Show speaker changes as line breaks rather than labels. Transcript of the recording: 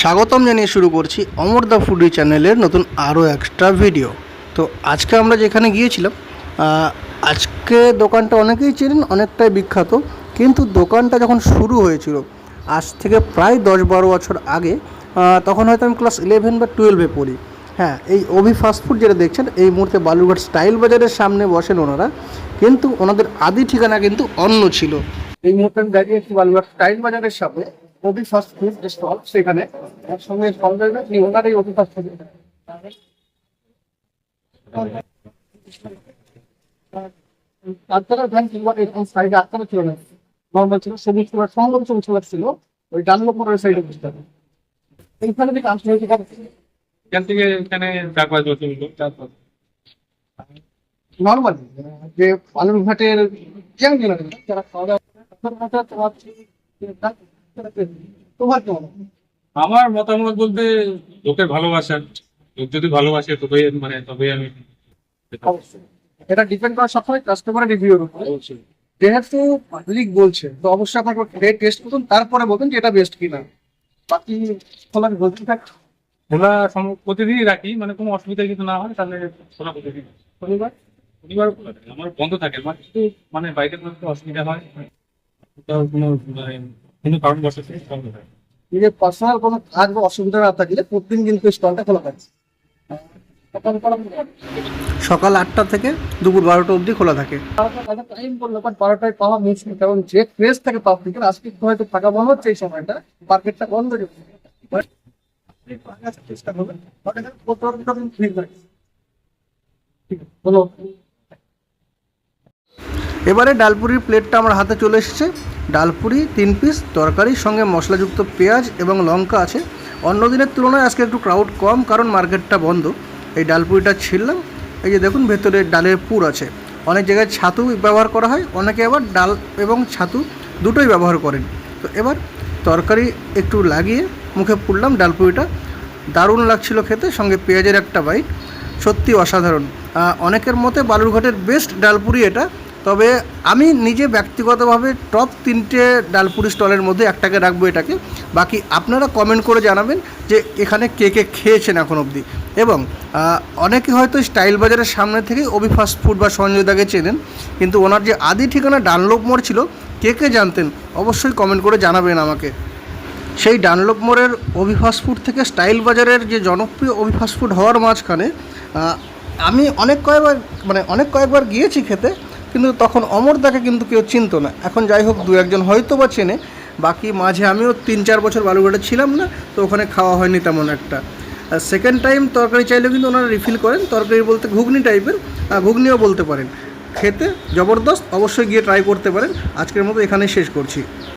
স্বাগতম জানিয়ে শুরু করছি অমর দা ফুডি চ্যানেলের নতুন আরও এক্সট্রা ভিডিও। তো আজকে আমরা যেখানে গিয়েছিলাম আজকে দোকানটা অনেকেই চেনেন, অনেকটাই বিখ্যাত। কিন্তু দোকানটা যখন শুরু হয়েছিল, আজ থেকে প্রায় দশ বারো বছর আগে তখন হয়তো আমি ক্লাস ইলেভেন বা টুয়েলভে পড়ি। হ্যাঁ এই অভি ফাস্টফুড যেটা দেখছেন, এই মুহূর্তে বালুরঘাট স্টাইল বাজারের সামনে বসেন ওনারা। কিন্তু ওনাদের আদি ঠিকানা কিন্তু অন্য ছিল। এই মুহূর্তে আমি দাঁড়িয়ে আছি বালুরঘাট স্টাইল বাজারের সামনে। ফাস্ট ফুড স্টল সেখানে এর সঙ্গে সঙ্গে ওনার এই অভি ফাস্ট ফুড তাছাড়া ভ্যান কিংবা এরকম সাইডে ছিল না নর্মাল ছিল সবুজ সবুজ ওই ডানলো সাইডে হবে এইখানে এখান
থেকে এখানে
নর্মাল যে বালুরঘাটের ইয়াং জেনারেশন যারা খাওয়া দাওয়া তোমার তোমার কেমন?
আমার মতামত বলতে লোক যদি ভালোবাসে তবেই মানে তবেই আমি
এটা ডিপেন্ড করে সবসময় কাস্টমারের রিভিউর উপর। যেহেতু পাবলিক বলছে তো অবশ্যই আপনাকে খেয়ে টেস্ট করুন তারপরে বলবেন যে এটা বেস্ট কিনা। বাকি খোলা বলতে থাক।
খোলা প্রতিদিনই রাখি মানে কোনো অসুবিধা কিছু না হয় তাহলে খোলা প্রতিদিন।
শনিবার
শনিবার খোলা থাকে। আমার বন্ধ থাকে মানে মানে বাইরের মধ্যে অসুবিধা হয় কোনো মানে কোনো কারণ বসে বন্ধ থাকে
নিজের পার্সোনাল কোনো কাজ বা অসুবিধা না থাকলে প্রতিদিন কিন্তু স্টলটা খোলা থাকছে সকাল আটটা থেকে দুপুর বারোটা অবধি খোলা থাকে। টাইম বলল বাট বারোটায় পাওয়া মুশকিল কারণ যে ক্রেজ থাকে পাবলিকের আজকে হয়তো ফাঁকা বন্ধ হচ্ছে এই সময়টা। মার্কেটটা বন্ধ হয়ে চেষ্টা করবেন থাকে। ঠিক আছে, বলো। এবারে ডালপুরির প্লেটটা আমার হাতে চলে এসেছে। ডালপুরি তিন পিস তরকারির সঙ্গে মশলাযুক্ত পেঁয়াজ এবং লঙ্কা আছে। অন্য দিনের তুলনায় আজকে একটু ক্রাউড কম, কারণ মার্কেটটা বন্ধ। এই ডালপুরিটা ছিললাম এই যে দেখুন, ভেতরে ডালের পুর আছে। অনেক জায়গায় ছাতু ব্যবহার করা হয়, অনেকে আবার ডাল এবং ছাতু দুটোই ব্যবহার করেন। তো এবার তরকারি একটু লাগিয়ে মুখে পুড়লাম ডালপুরিটা। দারুণ লাগছিল খেতে, সঙ্গে পেঁয়াজের একটা বাইট সত্যি অসাধারণ। অনেকের মতে বালুরঘাটের বেস্ট ডালপুরি এটা। তবে আমি নিজে ব্যক্তিগতভাবে টপ তিনটে ডালপুরি স্টলের মধ্যে একটাকে রাখব এটাকে। বাকি আপনারা কমেন্ট করে জানাবেন যে এখানে কে কে খেয়েছেন এখন অবধি। এবং অনেকে হয়তো স্টাইল বাজারের সামনে থেকে অভি ফাস্ট ফুড বা সঞ্জয় চেনেন, কিন্তু ওনার যে আদি ঠিকানা ডানলোপ মোড় ছিল, কে কে জানতেন অবশ্যই কমেন্ট করে জানাবেন আমাকে। সেই ডানলোপ মোড়ের অভি ফাস্ট ফুড থেকে স্টাইল বাজারের যে জনপ্রিয় অভি ফাস্ট ফুড হওয়ার মাঝখানে আমি অনেক কয়েকবার মানে অনেক কয়েকবার গিয়েছি খেতে কিন্তু তখন অমরদাকে কিন্তু কেউ চিনত না। এখন যাই হোক, দু একজন হয়তো বা চেনে। বাকি মাঝে আমিও তিন চার বছর বালুঘাটে ছিলাম না, তো ওখানে খাওয়া হয়নি তেমন একটা। সেকেন্ড টাইম তরকারি চাইলেও কিন্তু ওনারা রিফিল করেন। তরকারি বলতে ঘুগনি টাইপের ঘুগনিও বলতে পারেন। খেতে জবরদস্ত, অবশ্যই গিয়ে ট্রাই করতে পারেন। আজকের মতো এখানেই শেষ করছি।